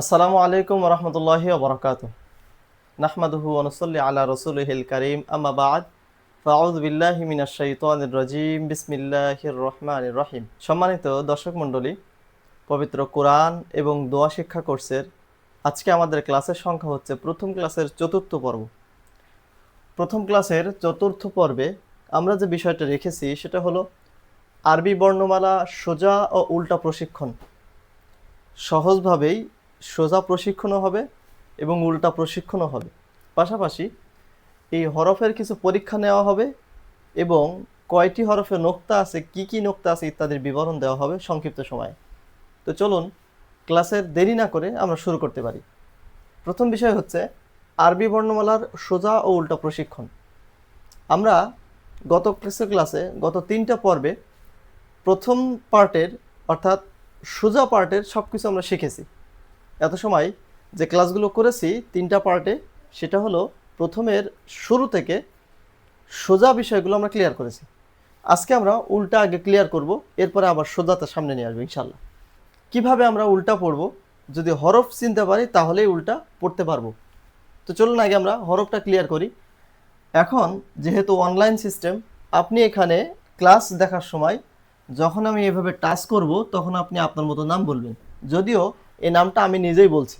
আসসালামু আলাইকুম রহমতুল্লাহি ওবরাকাত নাহমাদুহু অনুসল্লি আলা রসুলহিল করিম। আম্মা বাদ। ফাউজ বিল্লাহি মিনাশ শাইতানির রাজিম। বিসমিল্লাহির রহমানির রহিম। সম্মানিত দর্শক মণ্ডলী, পবিত্র কোরআন এবং দোয়া শিক্ষা কোর্সের আজকে আমাদের ক্লাসের সংখ্যা হচ্ছে প্রথম ক্লাসের চতুর্থ পর্ব। প্রথম ক্লাসের চতুর্থ পর্বে আমরা যে বিষয়টা রেখেছি সেটা হলো আরবি বর্ণমালা সোজা ও উল্টা প্রশিক্ষণ। সহজভাবেই সোজা প্রশিক্ষণও হবে এবং উল্টা প্রশিক্ষণও হবে। পাশাপাশি এই হরফের কিছু পরীক্ষা নেওয়া হবে এবং কয়টি হরফে নোক্তা আছে, কি কি নোক্তা আছে ইত্যাদির বিবরণ দেওয়া হবে সংক্ষিপ্ত সময়ে। তো চলুন, ক্লাসের দেরি না করে আমরা শুরু করতে পারি। প্রথম বিষয় হচ্ছে আরবি বর্ণমালার সোজা ও উল্টা প্রশিক্ষণ। আমরা গত ক্লাসের ক্লাসে গত তিনটা পর্বে প্রথম পার্টের অর্থাৎ সোজা পার্টের সব কিছু আমরা শিখেছি। এত সময় যে ক্লাসগুলো করেছি তিনটা পার্টে, সেটা হলো প্রথমের শুরু থেকে সোজা বিষয়গুলো আমরা ক্লিয়ার করেছি। আজকে আমরা উল্টা আগে ক্লিয়ার করব, এরপরে আবার সোজাটা সামনে নিয়ে আসব ইনশাল্লাহ। কীভাবে আমরা উল্টা পড়ব? যদি হরফ চিনতে পারি, তাহলেই উল্টা পড়তে পারব। তো চলুন আগে আমরা হরফটা ক্লিয়ার করি। এখন যেহেতু অনলাইন সিস্টেম আপনি এখানে ক্লাস দেখার সময় যখন আমি এভাবে টাচ করব, তখন আপনি আপনার মতো নাম বলবেন। যদিও এই নামটা আমি নিজেই বলছি।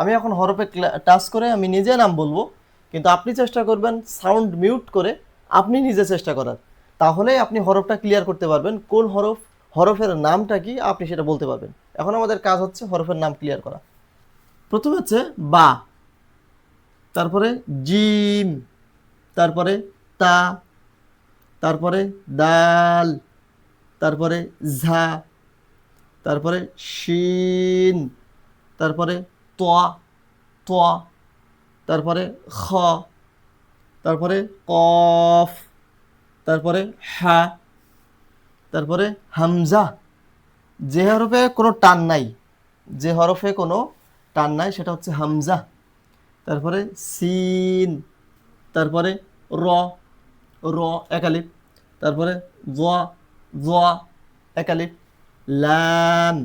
আমি এখন হরফে টাচ করে আমি নিজে নাম বলব, কিন্তু আপনি চেষ্টা করবেন সাউন্ড মিউট করে আপনি নিজে চেষ্টা করার। তাহলেই আপনি হরফটা ক্লিয়ার করতে পারবেন, কোন হরফ, হরফের নামটা কি আপনি সেটা বলতে পারবেন। এখন আমাদের কাজ হচ্ছে হরফের নাম ক্লিয়ার করা। প্রথম হচ্ছে বা, তারপরে জিম, তারপরে তা, তারপরে দাল, তারপরে ঝা তারপরে শিন, তারপরে তোয়া তোয়া তারপরে খ, তারপরে কফ, তারপরে হা, তারপরে হামজা। যে হরফে কোনো টান নাই, যে হরফে কোনো টান নাই, সেটা হচ্ছে হামজা। তারপরে সিন, তারপরে র র একালিপ তারপরে জোয়া জোয়া একালিপ লাম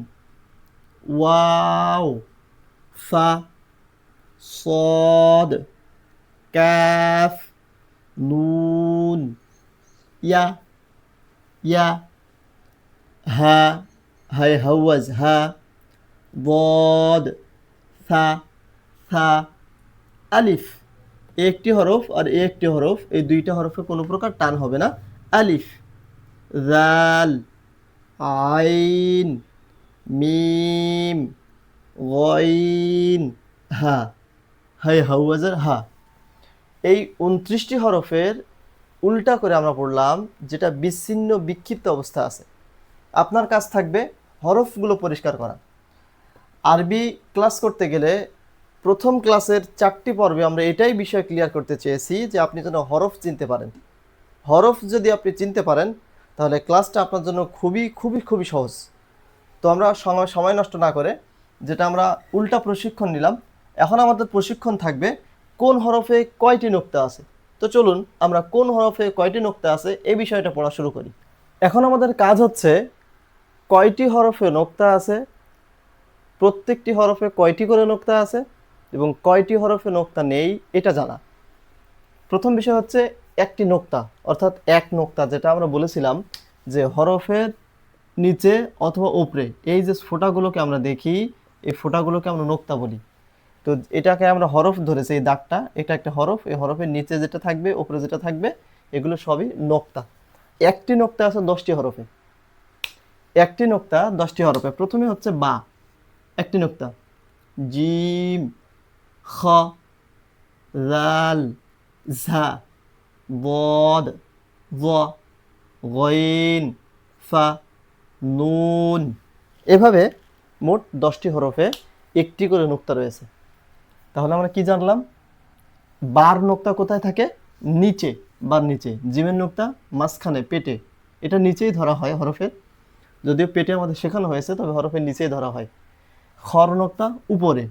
ওয়াও ফা صاد كاف نون يا يا ها هاي هوز ها ضاد ثا ثا আলিফ একটি হরফ আর এ একটি হরফ এই দুইটা হরফে কোনো প্রকার টান হবে না আলিফ জাল আইন, মিম ওয়াইন হা। হাই হাউয়াজার হা। এই উনত্রিশটি হরফের উল্টা করে আমরা পড়লাম যেটা বিচ্ছিন্ন, বিক্ষিপ্ত অবস্থা আছে। আপনার কাজ থাকবে হরফগুলো পরিষ্কার করা। আরবি ক্লাস করতে গেলে প্রথম ক্লাসের চারটি পর্বে আমরা এটাই বিষয় ক্লিয়ার করতে চেয়েছি যে আপনি যেন হরফ চিনতে পারেন। হরফ যদি আপনি চিনতে পারেন তাহলে ক্লাসটা আপনার জন্য খুবই খুবই খুবই সহজ। তো আমরা সময় সময় নষ্ট না করে যেটা আমরা উল্টা প্রশিক্ষণ নিলাম, এখন আমাদের প্রশিক্ষণ থাকবে কোন হরফে কয়টি নোক্তা আছে। তো চলুন আমরা কোন হরফে কয়টি নোক্তা আছে এই বিষয়টা পড়া শুরু করি। এখন আমাদের কাজ হচ্ছে কয়টি হরফে নোক্তা আছে, প্রত্যেকটি হরফে কয়টি করে নোক্তা আছে এবং কয়টি হরফে নোক্তা নেই এটা জানা। প্রথম বিষয় হচ্ছে একটি নোক্তা, অর্থাৎ এক নোক্তা, যেটা আমরা বলেছিলাম যে হরফের নিচে অথবা উপরে, এই যে ফোঁটাগুলোকে আমরা দেখি, এই ফোঁটাগুলোকে আমরা নোক্তা বলি। তো এটাকে আমরা হরফ ধরেছি, এই দাগটা, এটা একটা হরফ, এই হরফের নিচে যেটা থাকবে, উপরে যেটা থাকবে, এগুলো সবই নোক্তা। একটি নোক্তা আছে দশটি হরফে। একটি নোক্তা দশটি হরফে। প্রথমে হচ্ছে বা, একটি নোক্তা। জিম, খ, লাল, ঝা। বদ জ গইন, ফা, নুন। এভাবে মোট দশটি হরফে একটি করে নোক্তা রয়েছে। তাহলে আমরা কি জানলাম? বার নোক্তা কোথায় থাকে? নিচে, বার নিচে। জিমের নোক্তা মাঝখানে, পেটে। এটা নিচেই ধরা হয় হরফের যদিও পেটে আমাদের শেখানো হয়েছে, তবে হরফের নিচেই ধরা হয়। খর নোক্তা উপরে,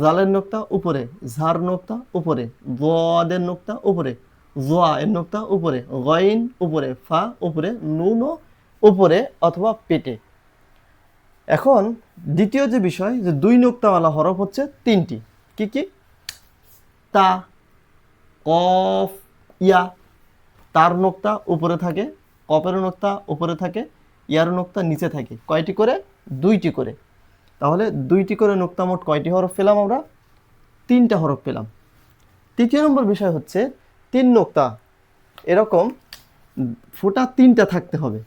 জালের নোক্তা উপরে, ঝাড় নোক্তা উপরে, বদের নোক্তা উপরে। জোয়া এর নোক্তা উপরে, গইন উপরে, ফা উপরে নুনও উপরে অথবা পেটে। এখন দ্বিতীয় যে বিষয়, যে দুই নোক্তাওয়ালা হরফ হচ্ছে তিনটি, কি কি? তা, কফ, ইয়া, তার নোক্তা উপরে থাকে কপের নোক্তা উপরে থাকে, ইয়ার নোক্তা নিচে থাকে, কয়টি করে? দুইটি করে। তাহলে দুইটি করে নোক্তা মোট কয়টি হরফ পেলাম আমরা? তিনটা হরফ পেলাম। তৃতীয় নম্বর বিষয় হচ্ছে তিন নোক্তা। এরকম ফোঁটা তিনটা থাকতে হবে।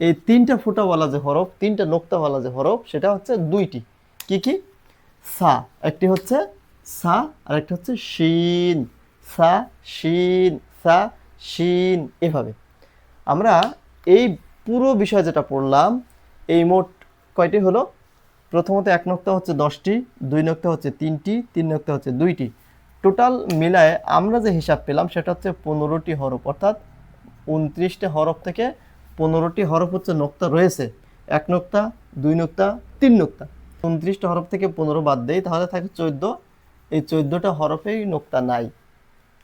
এই তিনটা ফোঁটাওয়ালা যে হরফ, তিনটা নোক্তাওয়ালা যে হরফ, সেটা হচ্ছে দুইটি। কি কি? সা, একটি হচ্ছে সা আর একটি হচ্ছে শিন। সা শিন সা, শিন, এভাবে। আমরা এই পুরো বিষয় যেটা পড়লাম, এই মোট কয়টি হলো? প্রথমত এক নোক্তা হচ্ছে দশটি, দুই নোক্তা হচ্ছে তিনটি, তিন নোক্তা হচ্ছে দুইটি। টোটাল মিলায় আমরা যে হিসাব পেলাম, সেটা হচ্ছে পনেরোটি হরফ। অর্থাৎ উনত্রিশটি হরফ থেকে পনেরোটি হরফ হচ্ছে নোক্তা রয়েছে। এক নোক্তা, দুই নোক্তা, তিন নোক্তা। উনত্রিশটা হরফ থেকে পনেরো বাদ দেই, তাহলে থাকে চোদ্দ। এই চোদ্দোটা হরফেই নোক্তা নাই।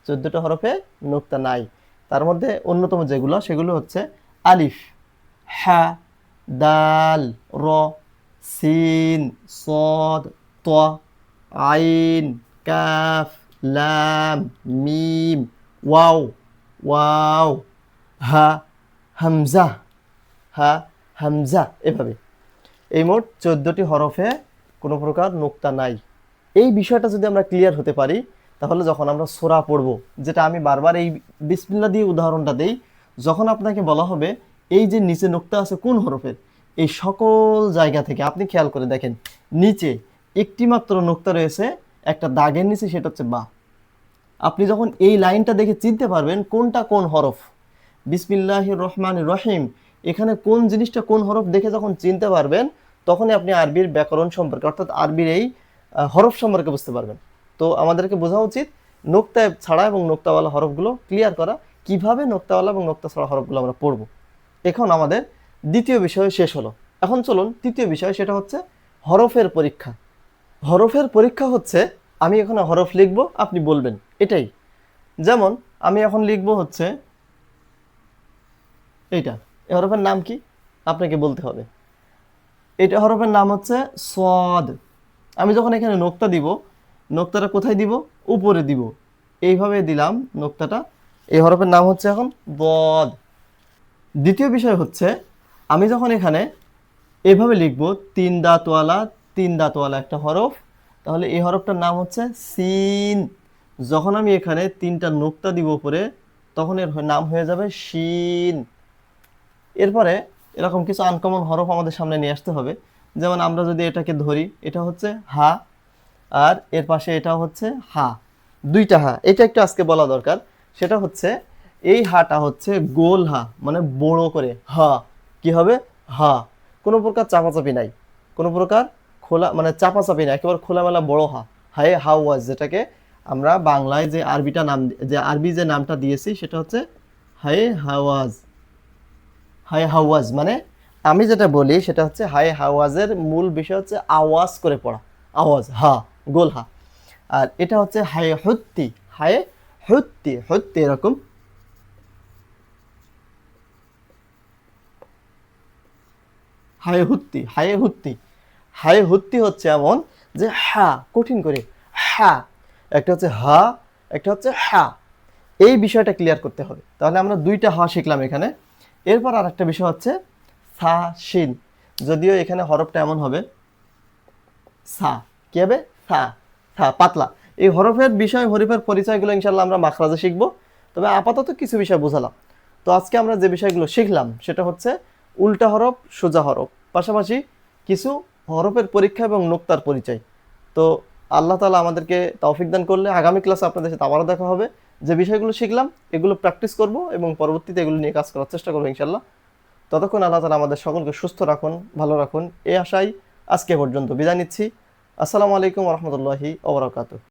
চোদ্দোটা হরফে নোক্তা নাই। তার মধ্যে অন্যতম যেগুলো, সেগুলো হচ্ছে আলিফ হ্যা দাল, র, সিন, সদ, ত, আইন, কাফ লাম মিম ওয়াও ওয়াও হা হামজা হা হামজা এভাবে। এই মোট চোদ্দোটি হরফে কোনো প্রকার নোক্তা নাই। এই বিষয়টা যদি আমরা ক্লিয়ার হতে পারি, তাহলে যখন আমরা সোরা পড়ব, যেটা আমি বারবার এই বিসমিল্লা দিয়ে উদাহরণটা দেই, যখন আপনাকে বলা হবে এই যে নিচে নোক্তা আছে কোন হরফের, এই সকল জায়গা থেকে আপনি খেয়াল করে দেখেন, নিচে একটি মাত্র নোক্তা রয়েছে একটা দাগের নিচে সেটা হচ্ছে বা। আপনি যখন এই লাইনটা দেখে চিনতে পারবেন কোনটা কোন হরফ। বিসমিল্লাহ রহমান রহিম। এখানে কোন জিনিসটা কোন হরফ দেখে যখন চিনতে পারবেন, তখনই আপনি আরবির ব্যাকরণ সম্পর্কে, অর্থাৎ আরবির এই হরফ সম্পর্কে বুঝতে পারবেন। তো আমাদেরকে বোঝা উচিত নোক্তা ছাড়া এবং নোক্তাওয়ালা হরফগুলো ক্লিয়ার করা, কীভাবে নোক্তাওয়ালা এবং নোক্তা ছাড়া হরফগুলো আমরা পড়ব। এখন আমাদের দ্বিতীয় বিষয় শেষ হলো। এখন চলুন তৃতীয় বিষয়, সেটা হচ্ছে হরফের পরীক্ষা। হরফের পরীক্ষা হচ্ছে, আমি এখানে হরফ লিখব, আপনি বলবেন। এটাই। যেমন, আমি এখন লিখব হচ্ছে, এইটা। এই হরফের নাম কি? আপনাকে বলতে হবে। এটা হরফের নাম হচ্ছে সদ আমি যখন এখানে নোক্তা দিব, নোক্তাটা কোথায় দিব? উপরে দিব। এইভাবে দিলাম নোক্তাটা। এই হরফের নাম হচ্ছে এখন বদ দ্বিতীয় বিষয় হচ্ছে, আমি যখন এখানে এভাবে লিখব, তিন দাঁতওয়ালা তিন দাঁতওয়ালা একটা হরফ। তাহলে এই হরফটার নাম হচ্ছে সিন। যখন আমি এখানে তিনটা নোক্তা দিব উপরে, তখন এর নাম হয়ে যাবে শিন। এরপরে এরকম কিছু আনকমন হরফ আমাদের সামনে নিয়ে আসতে হবে। যেমন আমরা যদি এটাকে ধরি, এটা হচ্ছে হা, আর এর পাশে এটা হচ্ছে হা। দুইটা হা, এটা একটু আজকে বলা দরকার। সেটা হচ্ছে, এই হাটা হচ্ছে গোল হা মানে বড় করে হা। কি হবে? হা। কোনো প্রকার চাপাচাপি নাই। কোনো প্রকার খোলা মানে চাপা চাপাচাপি নাই একেবারে খোলামেলা বড় হা। হায়ে হাওয়াজ যেটাকে আমরা বাংলায় যে আরবিটা নাম, যে আরবি যে নামটা দিয়েছি, সেটা হচ্ছে হায়ে হাওয়াজ হাই হাওয়াজ মানে আমি যেটা বলি, সেটা হচ্ছে হাই হাওয়াজের মূল বিষয় হচ্ছে আওয়াজ করে পড়া। আওয়াজ, হা, গোল হা। আর এটা হচ্ছে হাই হত্তি হায় হত্তি হত্তি এরকম। হায় হুত্তি হায়ে হুত্তি হায়ে হুত্তি হচ্ছে এমন যে হা, কঠিন করে, হা। একটা হচ্ছে হা, একটা হচ্ছে হা। এই বিষয়টা ক্লিয়ার করতে হবে। তাহলে আমরা দুইটা হা শিখলাম এখানে। এরপর আর একটা বিষয় হচ্ছে সা, শিন। যদিও এখানে হরফটা এমন হবে, সা। কি হবে? সা সা, পাতলা। এই হরফের বিষয়, হরিফের পরিচয়গুলো ইনশাল্লাহ আমরা মাখরাজে শিখব। তবে আপাতত কিছু বিষয় বোঝালাম। তো আজকে আমরা যে বিষয়গুলো শিখলাম, সেটা হচ্ছে উল্টা হরফ, সোজা হরফ। পাশাপাশি কিছু হরফের পরীক্ষা এবং নোক্তার পরিচয়। তো আল্লাহ তালা আমাদেরকে তৌফিক দান করলে আগামী ক্লাসে আপনাদের সাথে আবারও দেখা হবে। যে বিষয়গুলো শিখলাম, এগুলো প্র্যাকটিস করব এবং পরবর্তীতে এগুলো নিয়ে কাজ করার চেষ্টা করব ইনশাল্লাহ ততক্ষণ আল্লাহ তালা আমাদের সকলকে সুস্থ রাখুন, ভালো রাখুন। এ আশাই আজকে পর্যন্ত বিদায় নিচ্ছি। আসসালামু আলাইকুম রহমতুল্লাহি ওবরাকাতু